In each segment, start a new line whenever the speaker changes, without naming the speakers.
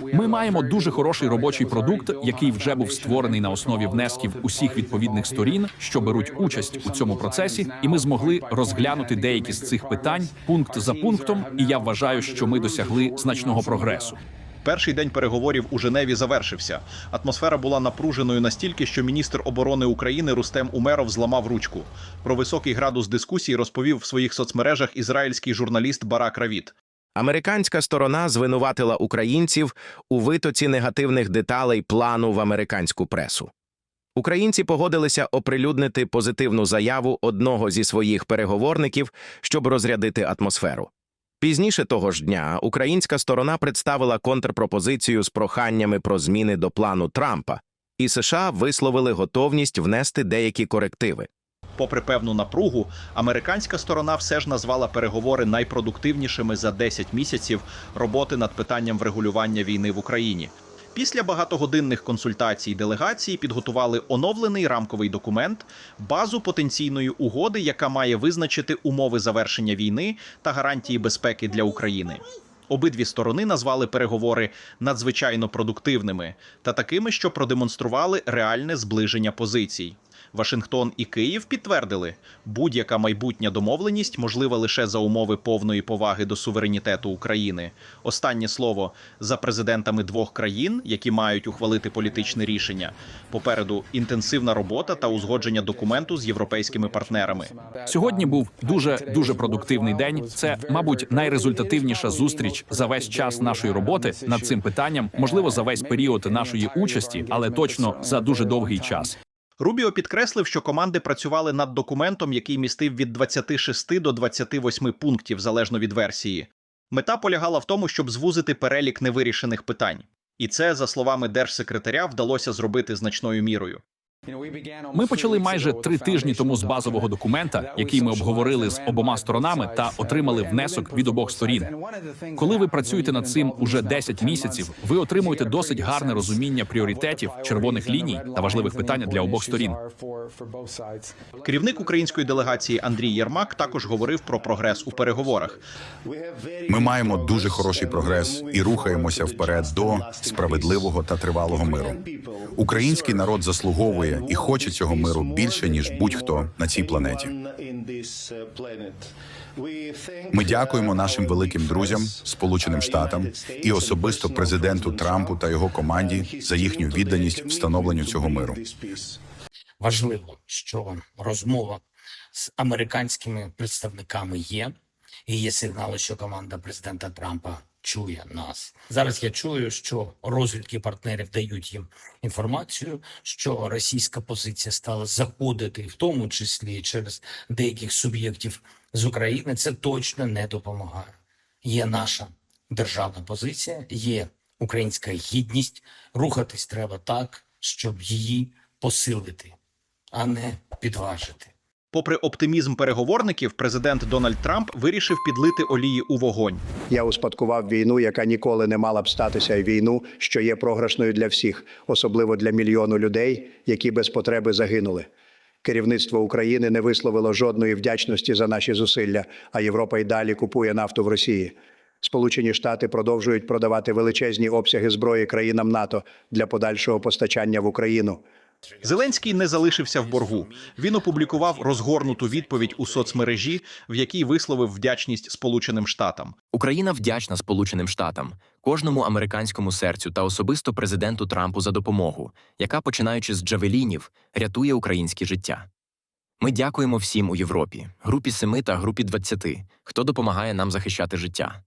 Ми маємо дуже хороший робочий продукт, який вже був створений на основі внесків усіх відповідних сторін, що беруть участь у цьому процесі, і ми змогли розглянути деякі з цих питань пункт за пунктом. І я вважаю, що ми досягли значного прогресу.
Перший день переговорів у Женеві завершився. Атмосфера була напруженою настільки, що міністр оборони України Рустем Умеров зламав ручку. Про високий градус дискусії розповів в своїх соцмережах ізраїльський журналіст Барак Равіт.
Американська сторона звинуватила українців у витоці негативних деталей плану в американську пресу. Українці погодилися оприлюднити позитивну заяву одного зі своїх переговорників, щоб розрядити атмосферу. Пізніше того ж дня українська сторона представила контрпропозицію з проханнями про зміни до плану Трампа, і США висловили готовність внести деякі корективи.
Попри певну напругу, американська сторона все ж назвала переговори найпродуктивнішими за 10 місяців роботи над питанням врегулювання війни в Україні. Після багатогодинних консультацій делегації підготували оновлений рамковий документ, базу потенційної угоди, яка має визначити умови завершення війни та гарантії безпеки для України. Обидві сторони назвали переговори надзвичайно продуктивними та такими, що продемонстрували реальне зближення позицій. Вашингтон і Київ підтвердили, будь-яка майбутня домовленість можлива лише за умови повної поваги до суверенітету України. Останнє слово за президентами двох країн, які мають ухвалити політичне рішення. Попереду інтенсивна робота та узгодження документу з європейськими партнерами.
Сьогодні був дуже дуже продуктивний день. Це, мабуть, найрезультативніша зустріч за весь час нашої роботи над цим питанням, можливо, за весь період нашої участі, але точно за дуже довгий час.
Рубіо підкреслив, що команди працювали над документом, який містив від 26 до 28 пунктів залежно від версії. Мета полягала в тому, щоб звузити перелік невирішених питань. І це, за словами держсекретаря, вдалося зробити значною мірою.
Ми почали майже три тижні тому з базового документа, який ми обговорили з обома сторонами та отримали внесок від обох сторін. Коли ви працюєте над цим уже 10 місяців, ви отримуєте досить гарне розуміння пріоритетів, червоних ліній та важливих питань для обох сторін.
Керівник української делегації Андрій Єрмак також говорив про прогрес у переговорах.
Ми маємо дуже хороший прогрес і рухаємося вперед до справедливого та тривалого миру. Український народ заслуговує і хоче цього миру більше ніж будь-хто на цій планеті. Ми дякуємо нашим великим друзям, Сполученим Штатам і особисто президенту Трампу та його команді за їхню відданість встановленню цього миру.
Важливо, що розмова з американськими представниками є, і є сигнали, що команда президента Трампа чує нас. Зараз я чую, що розвідки партнерів дають їм інформацію, що російська позиція стала заходити, в тому числі через деяких суб'єктів з України. Це точно не допомагає. Є наша державна позиція, є українська гідність. Рухатись треба так, щоб її посилити, а не підважити.
Попри оптимізм переговорників, президент Дональд Трамп вирішив підлити олії у вогонь.
Я успадкував війну, яка ніколи не мала б статися, війну, що є програшною для всіх, особливо для мільйону людей, які без потреби загинули. Керівництво України не висловило жодної вдячності за наші зусилля, а Європа й далі купує нафту в Росії. Сполучені Штати продовжують продавати величезні обсяги зброї країнам НАТО для подальшого постачання в Україну.
Зеленський не залишився в боргу. Він опублікував розгорнуту відповідь у соцмережі, в якій висловив вдячність Сполученим Штатам.
Україна вдячна Сполученим Штатам, кожному американському серцю та особисто президенту Трампу за допомогу, яка, починаючи з джавелінів, рятує українське життя. Ми дякуємо всім у Європі, групі 7 та групі 20, хто допомагає нам захищати життя.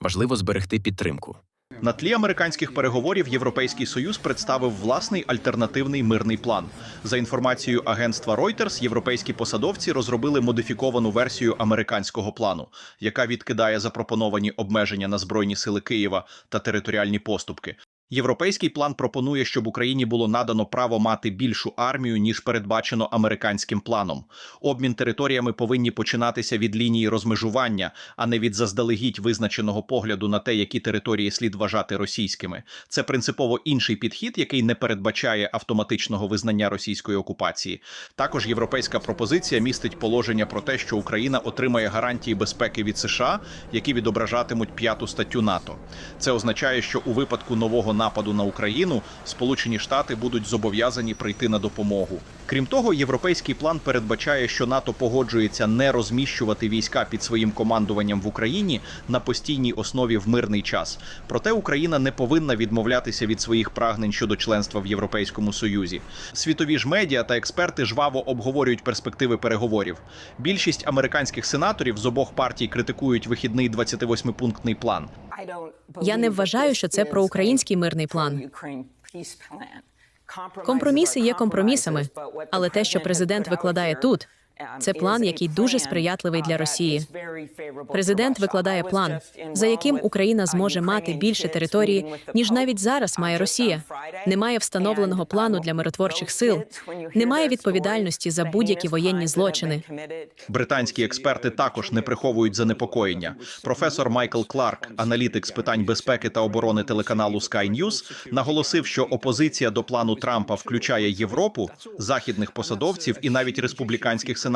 Важливо зберегти підтримку.
На тлі американських переговорів Європейський Союз представив власний альтернативний мирний план. За інформацією агентства Reuters, європейські посадовці розробили модифіковану версію американського плану, яка відкидає запропоновані обмеження на збройні сили Києва та територіальні поступки. Європейський план пропонує, щоб Україні було надано право мати більшу армію ніж передбачено американським планом. Обмін територіями повинні починатися від лінії розмежування, а не від заздалегідь визначеного погляду на те, які території слід вважати російськими. Це принципово інший підхід, який не передбачає автоматичного визнання російської окупації. Також європейська пропозиція містить положення про те, що Україна отримає гарантії безпеки від США, які відображатимуть п'яту статтю НАТО. Це означає, що у випадку нового нападу на Україну Сполучені Штати будуть зобов'язані прийти на допомогу. Крім того, європейський план передбачає, що НАТО погоджується не розміщувати війська під своїм командуванням в Україні на постійній основі в мирний час. Проте Україна не повинна відмовлятися від своїх прагнень щодо членства в Європейському Союзі. Світові ж медіа та експерти жваво обговорюють перспективи переговорів. Більшість американських сенаторів з обох партій критикують вихідний 28-пунктний план.
Я не вважаю, що це проукраїнський мирний план. Компроміси є компромісами, але те, що президент викладає тут, це план, який дуже сприятливий для Росії. Президент викладає план, за яким Україна зможе мати більше території, ніж навіть зараз має Росія. Немає встановленого плану для миротворчих сил, немає відповідальності за будь-які воєнні злочини.
Британські експерти також не приховують занепокоєння. Професор Майкл Кларк, аналітик з питань безпеки та оборони телеканалу Sky News, наголосив, що опозиція до плану Трампа включає Європу, західних посадовців і навіть республіканських сенаторів.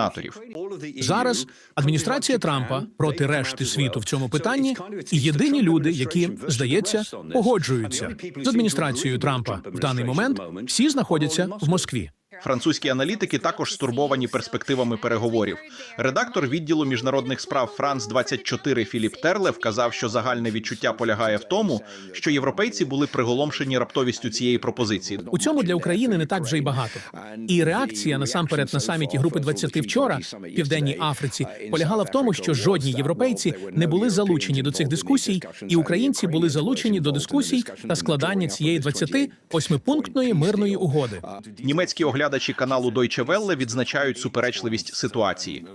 Зараз адміністрація Трампа проти решти світу в цьому питанні і єдині люди, які здається погоджуються з адміністрацією Трампа в даний момент. Всі знаходяться в Москві.
Французькі аналітики також стурбовані перспективами переговорів. Редактор відділу міжнародних справ Франс 24 Філіп Терле вказав, що загальне відчуття полягає в тому, що європейці були приголомшені раптовістю цієї пропозиції.
У цьому для України не так вже й багато. І реакція насамперед на саміті групи 20 вчора в південній Африці полягала в тому, що жодні європейці не були залучені до цих дискусій, і українці були залучені до дискусій та складання цієї 28-пунктної мирної угоди.
Німецькі оглядачі каналу Deutsche Welle відзначають суперечливість ситуації.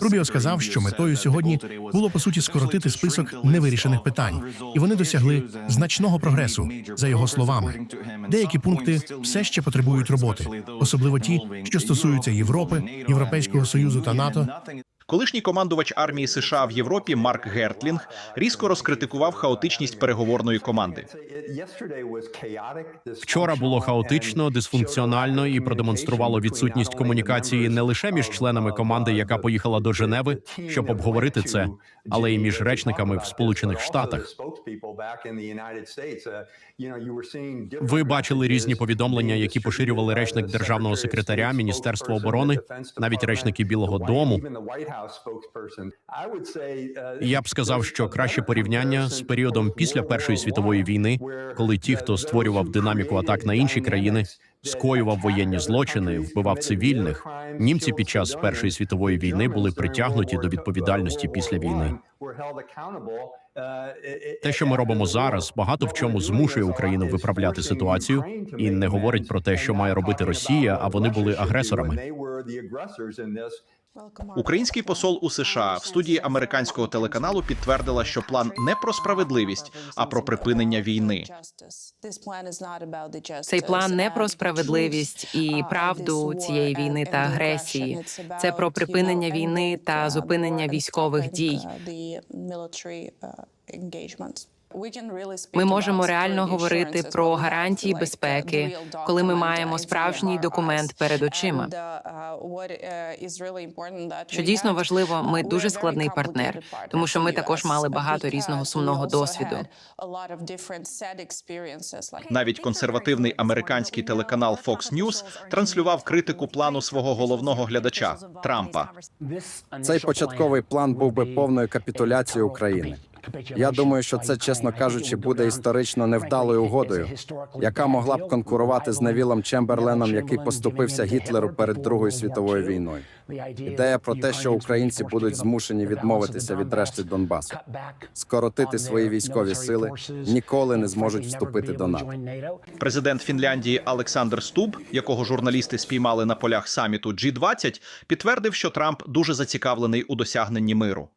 Рубіо сказав, що метою сьогодні було по суті скоротити список невирішених питань, і вони досягли значного прогресу. За його словами, деякі пункти все ще потребують роботи, особливо ті, що стосуються Європи, Європейського союзу та НАТО.
Колишній командувач армії США в Європі Марк Гертлінг різко розкритикував хаотичність переговорної команди.
Вчора було хаотично, дисфункціонально і продемонструвало відсутність комунікації не лише між членами команди, яка поїхала до Женеви, щоб обговорити це, але й між речниками в Сполучених Штатах. Ви бачили різні повідомлення, які поширювали речник державного секретаря Міністерства оборони, навіть речники Білого Дому. Я б сказав, що краще порівняння з періодом після Першої світової війни, коли ті, хто створював динаміку атак на інші країни, скоював воєнні злочини, вбивав цивільних. Німці під час Першої світової війни були притягнуті до відповідальності після війни. Те, що ми робимо зараз, багато в чому змушує Україну виправляти ситуацію і не говорить про те, що має робити Росія, а вони були агресорами.
Український посол у США в студії американського телеканалу підтвердила, що план не про справедливість, а про припинення війни.
Цей план не про справедливість і правду цієї війни та агресії. Це про припинення війни та зупинення військових дій. Ми можемо реально говорити про гарантії безпеки, коли ми маємо справжній документ перед очима. Що дійсно важливо, ми дуже складний партнер, тому що ми також мали багато різного сумного досвіду.
Навіть консервативний американський телеканал Fox News транслював критику плану свого головного глядача Трампа.
Цей початковий план був би повною капітуляцією України. Я думаю, що це, чесно кажучи, буде історично невдалою угодою, яка могла б конкурувати з Невілом Чемберленом, який поступився Гітлеру перед Другою світовою війною. Ідея про те, що українці будуть змушені відмовитися від решти Донбасу, скоротити свої військові сили, ніколи не зможуть вступити до НАТО.
Президент Фінляндії Олександр Стуб, якого журналісти спіймали на полях саміту G20, підтвердив, що Трамп дуже зацікавлений у досягненні миру.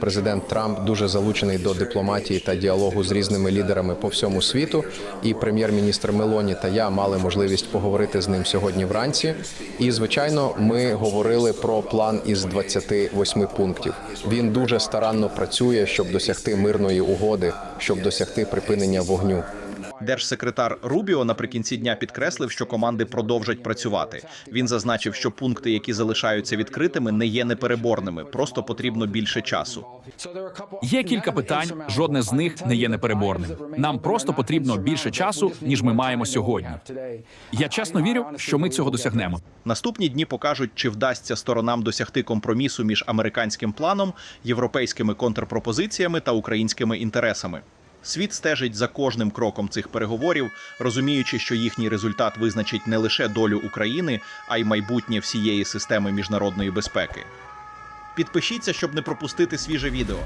Президент Трамп дуже залучений до дипломатії та діалогу з різними лідерами по всьому світу. І прем'єр-міністр Мелоні та я мали можливість поговорити з ним сьогодні вранці. І звичайно, ми говорили про план із 28 пунктів. Він дуже старанно працює, щоб досягти мирної угоди, щоб досягти припинення вогню.
Держсекретар Рубіо наприкінці дня підкреслив, що команди продовжать працювати. Він зазначив, що пункти, які залишаються відкритими, не є непереборними, просто потрібно більше часу.
Є кілька питань, жодне з них не є непереборним. Нам просто потрібно більше часу, ніж ми маємо сьогодні. Я чесно вірю, що ми цього досягнемо.
Наступні дні покажуть, чи вдасться сторонам досягти компромісу між американським планом, європейськими контрпропозиціями та українськими інтересами. Світ стежить за кожним кроком цих переговорів, розуміючи, що їхній результат визначить не лише долю України, а й майбутнє всієї системи міжнародної безпеки. Підпишіться, щоб не пропустити свіже відео.